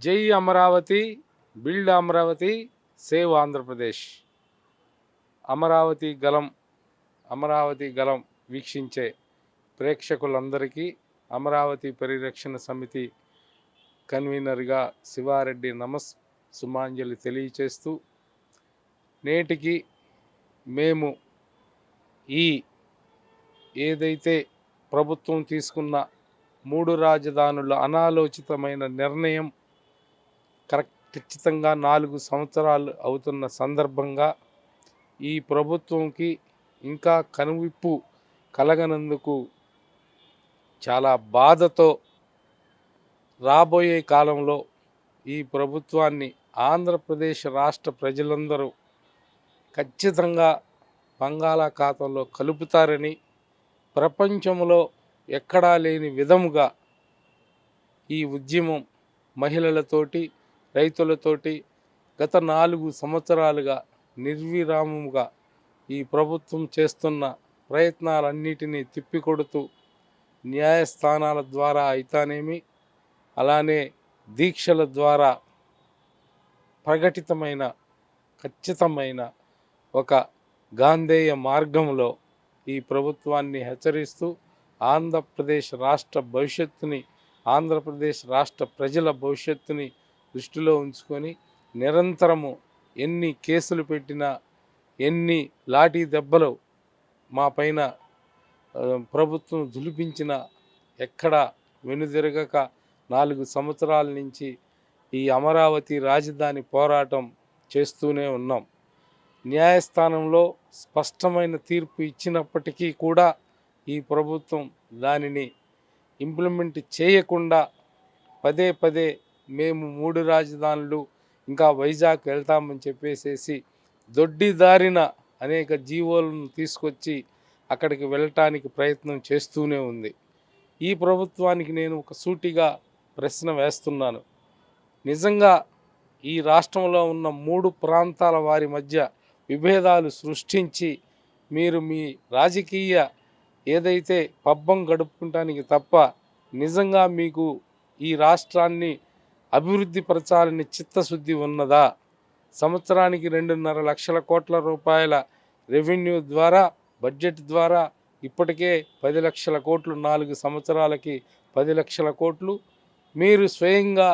జై Amaravati build Amaravati save Andhra Pradesh. Amaravati గలం అమరావతి గలం వీక్షించే ప్రేక్షకులందరికీ అమరావతి పరిరక్షణ సమితి కన్వీనర్గా శివారెడ్డి నమస్ సుమాంజలి తెలియచేస్తూ నేటికి మేము ఈ ఏదైతే ప్రభుత్వం తీసుకున్న మూడు రాజధానుల అనాలోచితమైన నిర్ణయం కరెక్ట్ ఖచ్చితంగా నాలుగు సంవత్సరాలు అవుతున్న సందర్భంగా ఈ ప్రభుత్వంకి ఇంకా కనువిప్పు కలగనందుకు చాలా బాధతో రాబోయే కాలంలో ఈ ప్రభుత్వాన్ని ఆంధ్రప్రదేశ్ రాష్ట్ర ప్రజలందరూ ఖచ్చితంగా బంగాళాఖాతంలో కలుపుతారని ప్రపంచంలో ఎక్కడా లేని విధముగా ఈ ఉద్యమం మహిళలతోటి రైతులతోటి గత నాలుగు సంవత్సరాలుగా నిర్విరామముగా ఈ ప్రభుత్వం చేస్తున్న ప్రయత్నాలన్నిటినీ తిప్పికొడుతూ న్యాయస్థానాల ద్వారా అయితేనేమి అలానే దీక్షల ద్వారా ప్రకటితమైన ఖచ్చితమైన ఒక గాంధేయ మార్గంలో ఈ ప్రభుత్వాన్ని హెచ్చరిస్తూ ఆంధ్రప్రదేశ్ రాష్ట్ర భవిష్యత్తుని ఆంధ్రప్రదేశ్ రాష్ట్ర ప్రజల భవిష్యత్తుని దృష్టిలో ఉంచుకొని నిరంతరము ఎన్ని కేసులు పెట్టినా ఎన్ని లాఠీ దెబ్బలు మా పైన ప్రభుత్వం దులిపించిన ఎక్కడ వెనుదిరగక నాలుగు సంవత్సరాల నుంచి ఈ అమరావతి రాజధాని పోరాటం చేస్తూనే ఉన్నాం. న్యాయస్థానంలో స్పష్టమైన తీర్పు ఇచ్చినప్పటికీ కూడా ఈ ప్రభుత్వం దానిని ఇంప్లిమెంట్ చేయకుండా పదే పదే మేము మూడు రాజధానులు ఇంకా వైజాగ్ వెళ్తామని చెప్పేసేసి దొడ్డిదారిన అనేక జీవోలను తీసుకొచ్చి అక్కడికి వెళ్ళటానికి ప్రయత్నం చేస్తూనే ఉంది. ఈ ప్రభుత్వానికి నేను ఒక సూటిగా ప్రశ్న వేస్తున్నాను. నిజంగా ఈ రాష్ట్రంలో ఉన్న మూడు ప్రాంతాల వారి మధ్య విభేదాలు సృష్టించి మీరు మీ రాజకీయ ఏదైతే పబ్బం గడుపుకుంటానికి తప్ప నిజంగా మీకు ఈ రాష్ట్రాన్ని అభివృద్ధి పరచాలని చిత్తశుద్ధి ఉన్నదా? సంవత్సరానికి రెండున్నర లక్షల కోట్ల రూపాయల రెవెన్యూ ద్వారా బడ్జెట్ ద్వారా ఇప్పటికే పది లక్షల కోట్లు నాలుగు సంవత్సరాలకి పది లక్షల కోట్లు. మీరు స్వయంగా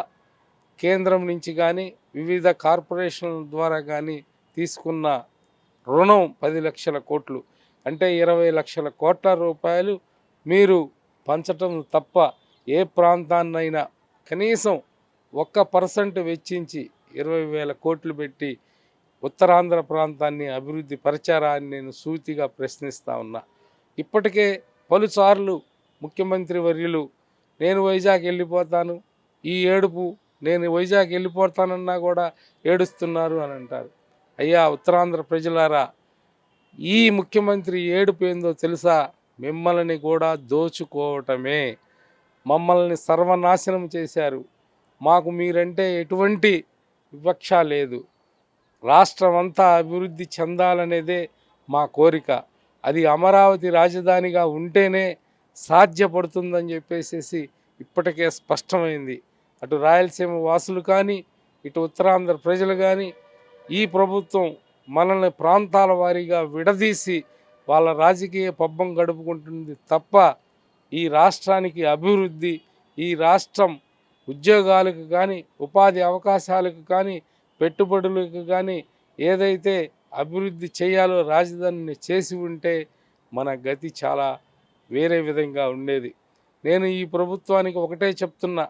కేంద్రం నుంచి కానీ వివిధ కార్పొరేషన్ల ద్వారా కానీ తీసుకున్న రుణం పది లక్షల కోట్లు. అంటే ఇరవై లక్షల కోట్ల రూపాయలు మీరు పంచటం తప్ప ఏ ప్రాంతాన్నైనా కనీసం ఒక్క పర్సెంట్ వెచ్చించి ఇరవై వేల కోట్లు పెట్టి ఉత్తరాంధ్ర ప్రాంతాన్ని అభివృద్ధి పరిచారాన్ని నేను సూతిగా ప్రశ్నిస్తా ఉన్నా. ఇప్పటికే పలుసార్లు ముఖ్యమంత్రి వర్యులు నేను వైజాగ్ వెళ్ళిపోతాను ఈ ఏడుపు నేను వైజాగ్ వెళ్ళిపోతానన్నా కూడా ఏడుస్తున్నారు అని అంటారు. అయ్యా ఉత్తరాంధ్ర ప్రజలారా ఈ ముఖ్యమంత్రి ఏడుపు ఏందో తెలుసా? మిమ్మల్ని కూడా దోచుకోవటమే. మమ్మల్ని సర్వనాశనం చేశారు. మాకు మీరంటే ఎటువంటి వివక్ష లేదు. రాష్ట్రం అంతా అభివృద్ధి చెందాలనేదే మా కోరిక. అది అమరావతి రాజధానిగా ఉంటేనే సాధ్యపడుతుందని చెప్పేసి ఇప్పటికే స్పష్టమైంది. అటు రాయలసీమ వాసులు కానీ ఇటు ఉత్తరాంధ్ర ప్రజలు కానీ ఈ ప్రభుత్వం మనల్ని ప్రాంతాల వారీగా విడదీసి వాళ్ళ రాజకీయ పబ్బం గడుపుకుంటుంది తప్ప ఈ రాష్ట్రానికి అభివృద్ధి ఈ రాష్ట్రం ఉద్యోగాలకు కానీ ఉపాధి అవకాశాలకు కానీ పెట్టుబడులకు కానీ ఏదైతే అభివృద్ధి చేయాలో రాజధానిని చేసి ఉంటే మన గతి చాలా వేరే విధంగా ఉండేది. నేను ఈ ప్రభుత్వానికి ఒకటే చెప్తున్నా.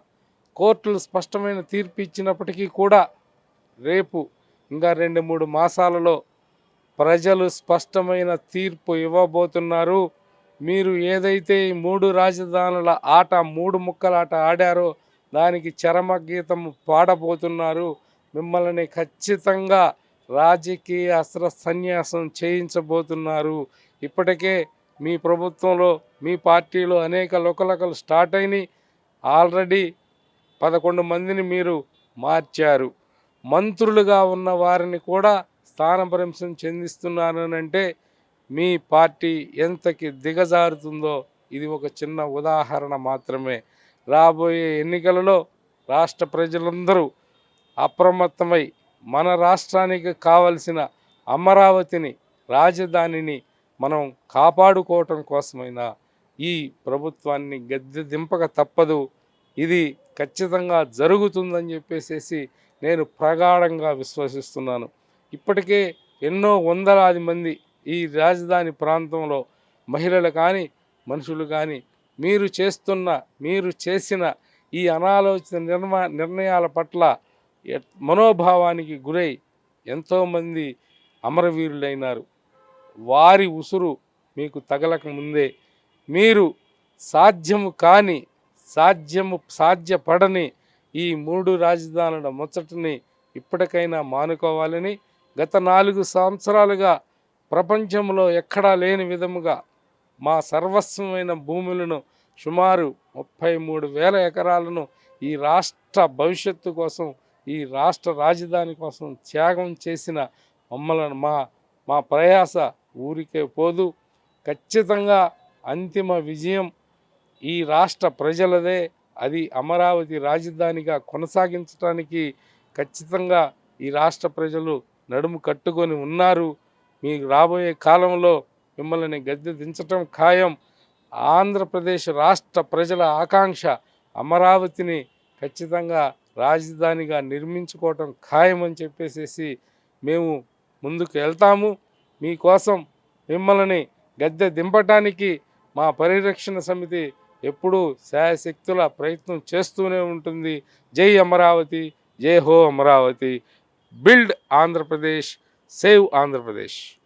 కోర్టులు స్పష్టమైన తీర్పు ఇచ్చినప్పటికీ కూడా రేపు ఇంకా రెండు మూడు మాసాలలో ప్రజలు స్పష్టమైన తీర్పు ఇవ్వబోతున్నారు. మీరు ఏదైతే ఈ మూడు రాజధానుల ఆట మూడు ముక్కల ఆట ఆడారో దానికి చరమ గీతం పాడబోతున్నారు. మిమ్మల్ని ఖచ్చితంగా రాజకీయ అస్త్ర సన్యాసం చేయించబోతున్నారు. ఇప్పటికే మీ ప్రభుత్వంలో మీ పార్టీలో అనేక లోకలకలు స్టార్ట్ అయినాయి. ఆల్రెడీ పదకొండు మందిని మీరు మార్చారు. మంత్రులుగా ఉన్న వారిని కూడా స్థానభ్రంశం చెందిస్తున్నారనంటే మీ పార్టీ ఎంతకి దిగజారుతుందో ఇది ఒక చిన్న ఉదాహరణ మాత్రమే. రాబోయే ఎన్నికలలో రాష్ట్ర ప్రజలందరూ అప్రమత్తమై మన రాష్ట్రానికి కావలసిన అమరావతిని రాజధానిని మనం కాపాడుకోవటం కోసమైనా ఈ ప్రభుత్వాన్ని గద్దె దింపక తప్పదు. ఇది ఖచ్చితంగా జరుగుతుందని చెప్పేసేసి నేను ప్రగాఢంగా విశ్వసిస్తున్నాను. ఇప్పటికే ఎన్నో వందలాది మంది ఈ రాజధాని ప్రాంతంలో మహిళలు కానీ మనుషులు కానీ మీరు చేస్తున్న మీరు చేసిన ఈ అనాలోచిత నిర్మా నిర్ణయాల పట్ల మనోభావానికి గురై ఎంతోమంది అమరవీరులైనారు. వారి ఉసురు మీకు తగలక ముందే మీరు సాధ్యము కాని సాధ్యము సాధ్యపడని ఈ మూడు రాజధానుల ముచ్చటని ఇప్పటికైనా మానుకోవాలని గత నాలుగు సంవత్సరాలుగా ప్రపంచంలో ఎక్కడా లేని విధముగా మా సర్వస్వమైన భూములను సుమారు ముప్పై మూడు వేల ఎకరాలను ఈ రాష్ట్ర భవిష్యత్తు కోసం ఈ రాష్ట్ర రాజధాని కోసం త్యాగం చేసిన మమ్మలను మా మా ప్రయాస ఊరికే పోదు. ఖచ్చితంగా అంతిమ విజయం ఈ రాష్ట్ర ప్రజలదే. అది అమరావతి రాజధానిగా కొనసాగించడానికి ఖచ్చితంగా ఈ రాష్ట్ర ప్రజలు నడుము కట్టుకొని ఉన్నారు. మీకు రాబోయే కాలంలో మిమ్మల్ని గద్దె దించటం ఖాయం. ఆంధ్రప్రదేశ్ రాష్ట్ర ప్రజల ఆకాంక్ష అమరావతిని ఖచ్చితంగా రాజధానిగా నిర్మించుకోవటం ఖాయమని చెప్పేసేసి మేము ముందుకు వెళ్తాము. మీకోసం మిమ్మల్ని గద్దె దింపటానికి మా పరిరక్షణ సమితి ఎప్పుడూ శాయశక్తుల ప్రయత్నం చేస్తూనే ఉంటుంది. జై అమరావతి జై హో Amaravati. Build Andhra Pradesh save Andhra Pradesh.